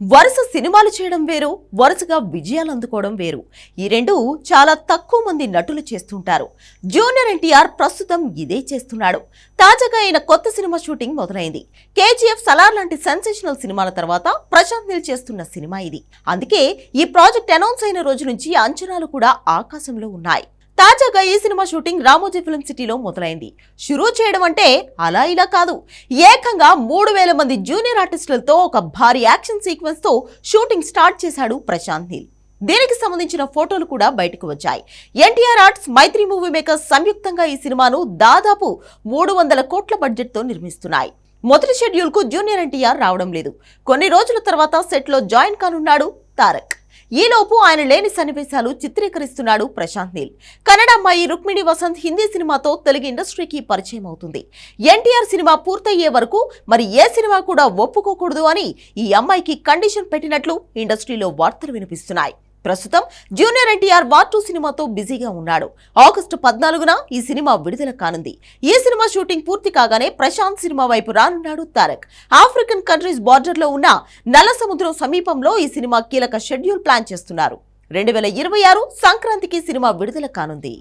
వరుస సినిమాలు చేయడం వేరు వరుసగా విజయాలు అందుకోవడం వేరు. ఈ రెండు చాలా తక్కువ మంది నటులు చేస్తుంటారు. జూనియర్ ఎన్టీఆర్ ప్రస్తుతం ఇదే చేస్తున్నాడు. తాజాగా ఆయన కొత్త సినిమా షూటింగ్ మొదలైంది. కేజీఎఫ్ సలార్ లాంటి సెన్సేషనల్ సినిమాల తర్వాత ప్రశాంత్ నిల్ చేస్తున్న సినిమా ఇది. అందుకే ఈ ప్రాజెక్ట్ అనౌన్స్ అయిన రోజు నుంచి అంచనాలు కూడా ఆకాశంలో ఉన్నాయి. తాజాగా ఈ సినిమా షూటింగ్ రామోజీ ఫిల్మ్ సిటీలో మొదలైంది. షురూ చేయడం అంటే అలా ఇలా కాదు. ఏకంగా మూడు వేల మంది జూనియర్ ఆర్టిస్టులతో ఒక భారీ యాక్షన్ సీక్వెన్స్తో షూటింగ్ స్టార్ట్ చేశాడు ప్రశాంత్ నీల్. దీనికి సంబంధించిన ఫోటోలు కూడా బయటకు వచ్చాయి. NTR arts Mythri movie makers సంయుక్తంగా ఈ సినిమాను దాదాపు మూడు వందల కోట్ల బడ్జెట్తో నిర్మిస్తున్నాయి. మొదటి షెడ్యూల్కు జూనియర్ ఎన్టీఆర్ రావడం లేదు. కొన్ని రోజుల తర్వాత సెట్లో జాయిన్ కానున్నాడు తారక్. ఈలోపు ఆయన లేని సన్నివేశాలు చిత్రీకరిస్తున్నాడు ప్రశాంత్ నీల్. కన్నడ అమ్మాయి రుక్మిణి వసంత్ హిందీ సినిమాతో తెలుగు ఇండస్ట్రీకి పరిచయం అవుతుంది. ఎన్టీఆర్ సినిమా పూర్తయ్యే వరకు మరి ఏ సినిమా కూడా ఒప్పుకోకూడదు అని ఈ అమ్మాయికి కండిషన్ పెట్టినట్లు ఇండస్ట్రీలో వార్తలు వినిపిస్తున్నాయి. ప్రస్తుతం జూనియర్ ఎన్టీఆర్ వార్ టూ సినిమాతో బిజీగా ఉన్నాడు. ఆగస్టు పద్నాలుగున ఈ సినిమా విడుదల కానుంది. ఈ సినిమా షూటింగ్ పూర్తి కాగానే ప్రశాంత్ సినిమా వైపు రానున్నాడు తారక్. ఆఫ్రికన్ కంట్రీస్ బార్డర్లో ఉన్న నల్ల సముద్రం సమీపంలో ఈ సినిమా కీలక షెడ్యూల్ ప్లాన్ చేస్తున్నారు. రెండు వేల ఇరవై ఆరు సంక్రాంతికి సినిమా విడుదల కానుంది.